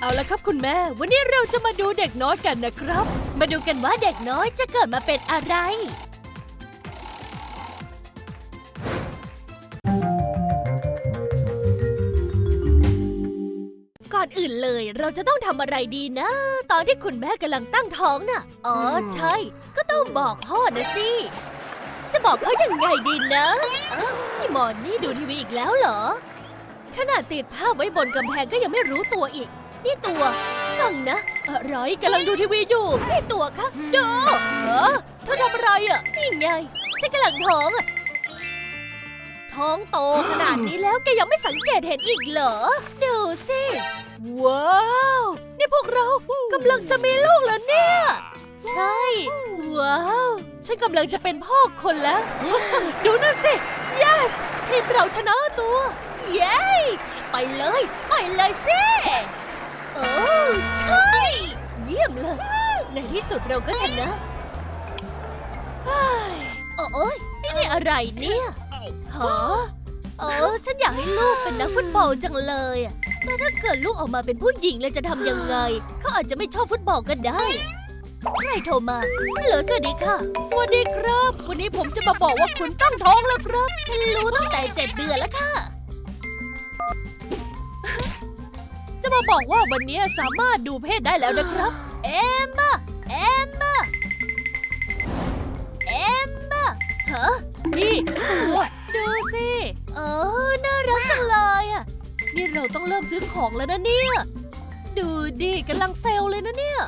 เอาละครับคุณแม่ วันนี้เราจะมาดูเด็กน้อยกันนะครับ มาดูกันว่าเด็กน้อยจะเกิดมาเป็นอะไร ก่อนอื่นเลยเราจะต้องทำอะไรดีนะ ตอนที่คุณแม่กำลังตั้งท้องน่ะ อ๋อใช่ ก็ต้องบอกพ่อนะสิ จะบอกเขายังไงดีนะอ้าวนี่หมอนนี่ดูทีวีอีกแล้วเหรอขนาดติดภาพไว้บนกำแพงก็ยังไม่รู้ตัวอีก นี่ตัวฟังนะอะไรกำลังดูทีวีอยู่นี่ตัวคะดูเออเธอทำอะไรอะนี่ไงฉันกำลังท้องอะท้องโตขนาดนี้แล้วแกยังไม่สังเกตเห็นอีกเหรอดูสิว้าวนี่พวกเรากำลังจะมีลูกแล้วเนี่ย ใช่ ว้าวฉันกำลังจะเป็นพ่อคนแล้ว ดูนั่นสิ yes ทีมเราชนะตัว เย้ ไปเลย ไปเลยสิ ดเราก็ชนะเฮ้ยโอ้ยนี่นี่อะไรเนี่ยฮะเออฉันอยากให้ลูกเป็นนักฟุตบอลจังเลยอะแต่ถ้าเกิดลูกออกมาเป็นผู้หญิงแล้วจะทำยังไง เขาอาจจะไม่ชอบฟุตบอลก็ได้ใครโทรมาฮัลโหลสวัสดีค่ะ สวัสดีครับ วันนี้ผมจะมาบอกว่าคุณตั้งท้องแล้วครับ ฉันรู้ตั้งแต่เจ็ดเดือนแล้วค่ะ จะมาบอกว่าวันนี้สามารถดูเพศได้แล้วนะครับ เอมมา นี่ตัวดูสิ เออ น่ารักจังเลยอะ นี่เราต้องเริ่มซื้อของแล้วนะเนี่ย ดูดิกำลังเซลเลยนะเนี่ย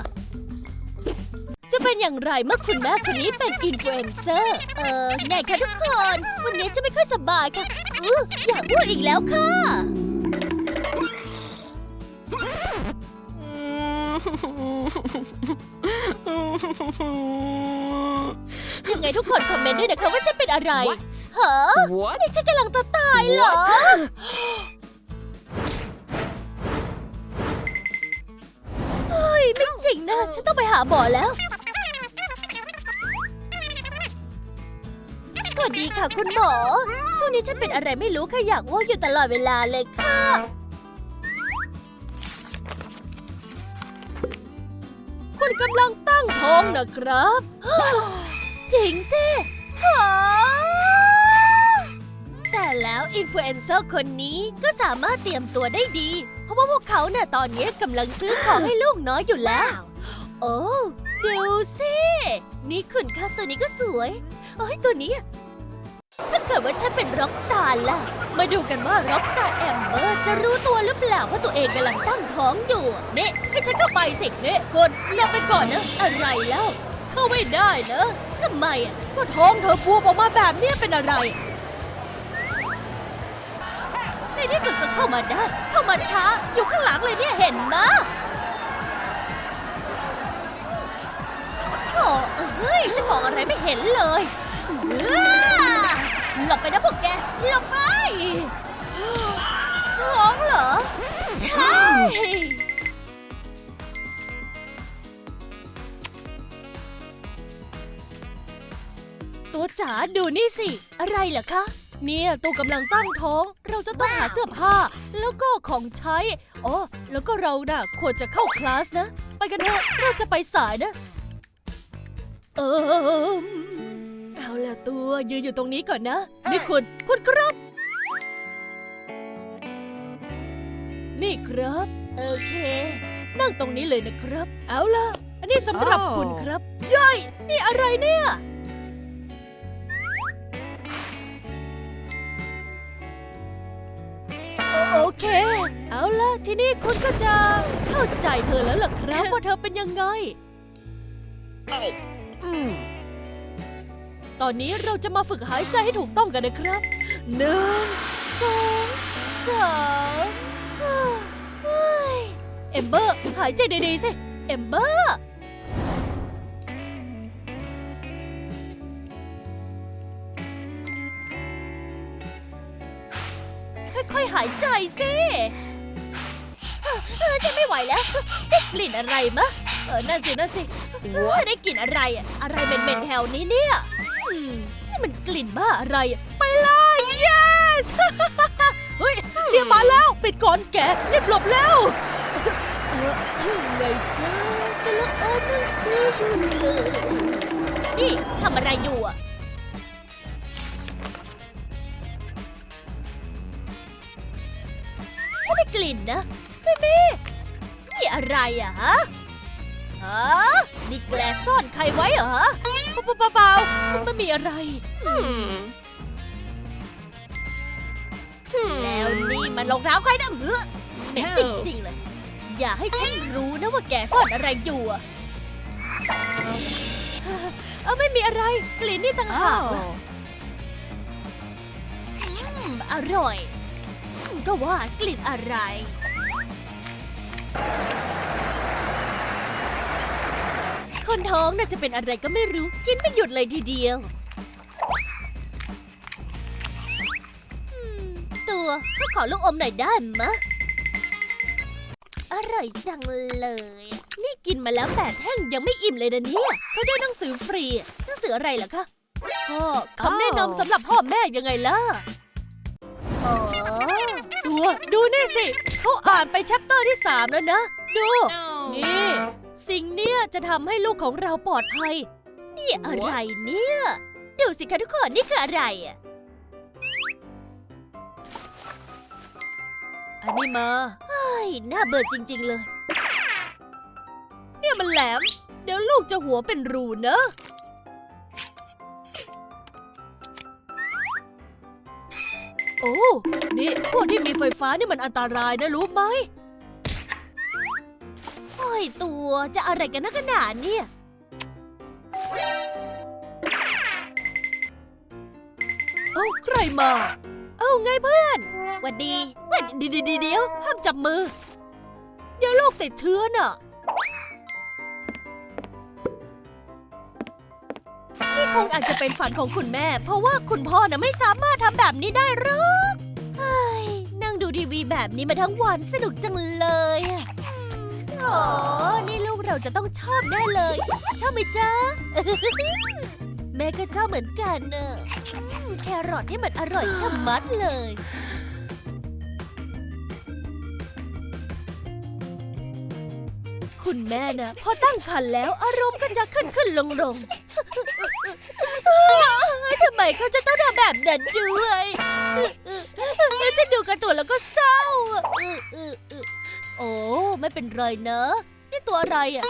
จะเป็นอย่างไรเมื่อคุณแม่คนนี้เป็นอินฟลูเอนเซอร์ เออไงคะทุกคน วันนี้จะไม่ค่อยสบายค่ะอืออยากพูดอีกแล้วค่ะ ไงทุกคนคอมเมนต์ด้วยนะคะว่าฉันเป็นอะไรเหรอ What? นี่ฉันกำลังจะตายเหรอ เฮ้ย ไม่จริงนะ ฉันต้องไปหาหมอแล้ว สวัสดีค่ะคุณหมอ ช่วงนี้ฉันเป็นอะไรไม่รู้ค่ะอยากอ้วกอยู่ตลอดเวลาเลยค่ะคุณกำลังตั้งท้องนะครับ จริงสิหาแต่แล้วอินฟลูเอนเซอร์คนนี้ก็สามารถเตรียมตัวได้ดี เพราะว่าพวกเขาเนี่ยตอนนี้กำลังซื้อของให้ลูกน้อยอยู่แล้ว โอ้ดูสินี่คุณคะตัวนี้ก็สวยเอ้ยตัวนี้ ถ้าเกิดว่าฉันเป็นร็อกสตาร์ล่ะ มาดูกันว่าร็อกสตาร์แอมเบอร์จะรู้ตัวหรือเปล่าว่าตัวเองกำลังตั้งท้องอยู่เนี่ยให้ฉันเข้าไปสิเนี่ยคนรอไปก่อนนะอะไรแล้ว เข้าไม่ได้เนะทำไมอะก็ท้องเธอบวมออกมาแบบเนี้ยเป็นอะไร ในที่สุดก็เข้ามาได้ เข้ามาช้า อยู่ข้างหลังเลยเนี่ยเห็นมะโอ้เฮ้ยฉันมองอะไรไม่เห็นเลยอ้าหลบไปนะพวกแกหลบไปท้องเหรอ ใช่ ตัวจ๋าดูนี่สิ อะไรเหรอคะ เนี่ยตัวกำลังตั้งท้อง เราจะต้องหาเสื้อผ้า แล้วก็ของใช้อ๋อแล้วก็เราน่ะควรจะเข้าคลาสนะ ไปกันเถอะเราจะไปสายนะ เออเอาละตัวยืนอยู่ตรงนี้ก่อนนะ นี่คุณคุณครับ นี่ครับ โอเค นั่งตรงนี้เลยนะครับ เอาล่ะอันนี้สำหรับอ้าวคุณครับย่อยนี่อะไรเนี่ย โอโอเค เอาล่ะทีนี้คุณก็จะเข้าใจเธอแล้วล่ะครับว่าเธอเป็นยังไงอืมตอนนี้เราจะมาฝึกหายใจให้ถูกต้องกันนะครับหนึ่งสองสามฮ่าเฮ้ยเอมเบอร์ หายใจดีๆสิ เอมเบอร์ ค่อยๆ หายใจสิเออฉันไม่ไหวแล้วได้กลิ่นอะไรมะเออนั่นสินั่นสิได้กลิ่นอะไรอะอะไรเหม็นๆแถวนี้เนี่ยนี่มันกลิ่นบ้าอะไร ไปเลย yes เฮ้ยเรียกมาแล้ว ปิดก่อนแกรีบหลบแล้วไงจ้ากำลังอ่านหนังสืออยู่เลยนี่ทำอะไรอยู่อะ กลิ่นนะเบบีนี่อะไรอะฮะฮะนี่แกลซ่อนใครไว้เหรอฮะเปล่าเปล่าๆไม่มีอะไร แล้วนี่มันรองเท้าใครนะเฮ้อเหม็นจริงๆเลย อย่าให้ฉันรู้นะว่าแกซ่อนอะไรอยู่อะเอาไม่มีอะไร กลิ่นนี่ต่างหากนะอืมอร่อยอืม ก็ว่ากลิ่นอะไร คนท้องน่าจะเป็นอะไรก็ไม่รู้ กินไม่หยุดเลยทีเดียวอืมตัวข้าขอลูกอมหน่อยได้มะ อร่อยจังเลย นี่กินมาแล้วแปดแท่งยังไม่อิ่มเลยนะเนี่ยเขาได้หนังสือฟรีหนังสืออะไรเหรอคะก็คำแนะนำสำหรับพ่อแม่ยังไงล่ะ อ๋อ ดูนี่สิ เขาอ่านไปแชปเตอร์ที่สามแล้วนะ ดู นี่ สิ่งเนี้ยจะทำให้ลูกของเราปลอดภัย นี่อะไรเนี่ย ดูสิคะทุกคน นี่คืออะไรอะอันนี้มาเฮ้ยน่าเบื่อจริง ๆ เลย เนี่ยมันแหลม เดี๋ยวลูกจะหัวเป็นรูเนอะ โอ้ นี่พวกที่มีไฟฟ้านี่มันอันตรายนะรู้ไหมโอ้ยตัวจะอะไรกันนักหนาเนี่ย เอ้าใครมา เอ้าไงเพื่อนหวัดดีหวัดดีดีเดี๋ยวห้ามจับมือ เดี๋ยวโรคติดเชื้อน่ะ คงอาจจะเป็นฝันของคุณแม่ เพราะว่าคุณพ่อน่ะไม่สามารถทำแบบนี้ได้หรอกเฮ้ยนั่งดูทีวีแบบนี้มาทั้งวันสนุกจังเลยอะโอ้นี่ลูกเราจะต้องชอบแน่เลย ชอบไหมจ๊ะ แม่ก็ชอบเหมือนกันเนอะอืมแครอทนี่มันอร่อยชะมัดเลย คุณแม่นะพอตั้งครรภ์แล้วอารมณ์ก็จะขึ้นขึ้นลงลงทำไมเขาจะต้องทำแบบนั้นด้วยจะดูการ์ตูนแล้วก็เศร้า โอ้ไม่เป็นไรนะนี่ตัวอะไรอะ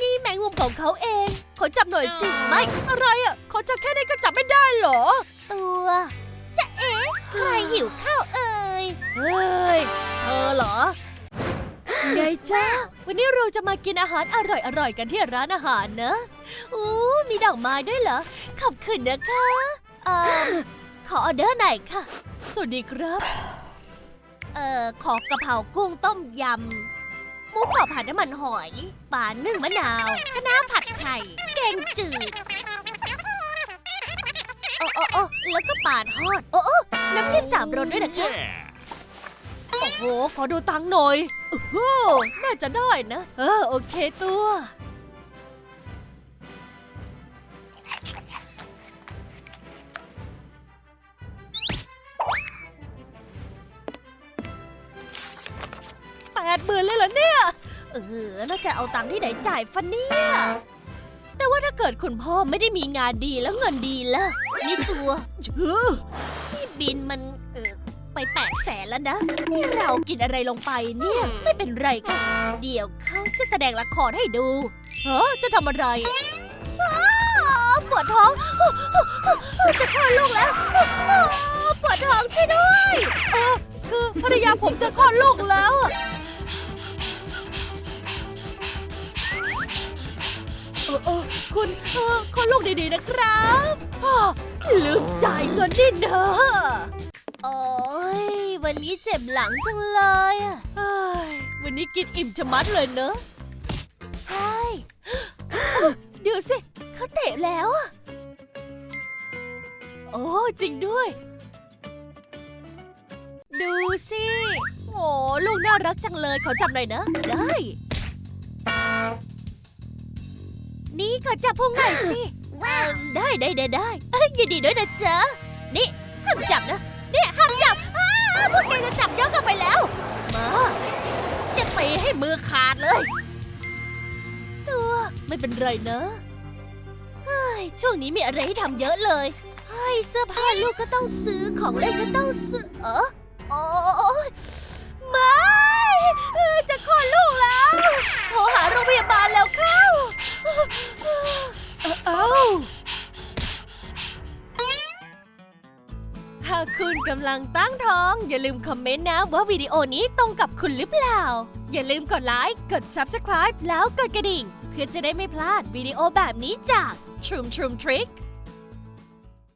นี่แมงมุมของเขาเอง ขอจับหน่อยสิ ไม่ อะไรอะ ขอจับแค่นี้ก็จับไม่ได้เหรอ ตัว จะเอ๊ะใครหิวข้าวเอ่ย เฮ้ยเธอเหรอไง จ้า วันนี้เราจะมากินอาหารอร่อยๆ กันที่ร้านอาหารนะอู้มีดอกไม้ด้วยเหรอ ขอบคุณนะคะเอ่อขอออเดอร์หน่อยค่ะ สวัสดีครับ เอ่อ ขอกะเพรากุ้งต้มยำหมูกรอบผัดน้ำมันหอยปลานึ่งมะนาวคะน้าผัดไข่ แกงจืดโอ้โอ้โอ้แล้วก็ปลาทอด โอ้โอ้น้ำจิ้มสามรสด้วยนะคะ โห ขอดูตังค์หน่อยโอ้โหน่าจะได้นะ เออ โอเคตัว แปดหมื่นเลยเหรอเนี่ย เออ แล้วจะเอาตังค์ที่ไหนจ่ายฟันเนี่ย แต่ว่าถ้าเกิดคุณพ่อไม่ได้มีงานดีแล้วเงินดีล่ะ นี่ตัวเชื่อนี่บินมันเออ ไปแปดแสนแล้วนะ นี่เรากินอะไรลงไปเนี่ย ไม่เป็นไรค่ะเดี๋ยวเขาจะแสดงละครให้ดูเฮ้อจะทำอะไรอ้าวปวดท้อง จะคลอดลูกแล้วอ้าวปวดท้องช่วยด้วยเออคือภรรยาผมจะคลอดลูกแล้วอะเออเออคุณเออคลอดลูกดีๆนะครับอ้าวลืมจ่ายเงินนี่เนอะโอ้ ยวันนี้เจ็บหลังจังเลยอะเอ้ยวันนี้กินอิ่มชะมัดเลยเนอะ ใช่ เดี๋ยวสิเขาเตะแล้วอะโอ้จริงด้วย ดูสิโอ้ลูกน่ารักจังเลยขอจับหน่อยนะได้ นี่ขอจับพุงหน่อยสิ ว้าว ได้ได้ได้ได้เอ้ยยินดีด้วยนะจ๊ะ นี่ห้ามจับนะ เนี่ยห้ามจับอ้าพวกแกจะจับเยอะกินไปแล้วมาจะตีให้มือขาดเลย ตัวไม่เป็นไรนะเฮ้ยช่วงนี้มีอะไรให้ทำเยอะเลยเฮ้ยเสื้อผ้าลูกก็ต้องซื้อของเล่นก็ต้องซื้อเออโอ้ยไม่จะคลอดลูกแล้ว โทรหาโรงพยาบาลแล้วเข้ กำลังตั้งท้อง อย่าลืมคอมเมนต์นะว่าวิดีโอนี้ตรงกับคุณหรือเปล่า อย่าลืมกดไลค์ กด Subscribe แล้วกดกระดิ่ง เพื่อจะได้ไม่พลาดวิดีโอแบบนี้จาก Trum Trum Trick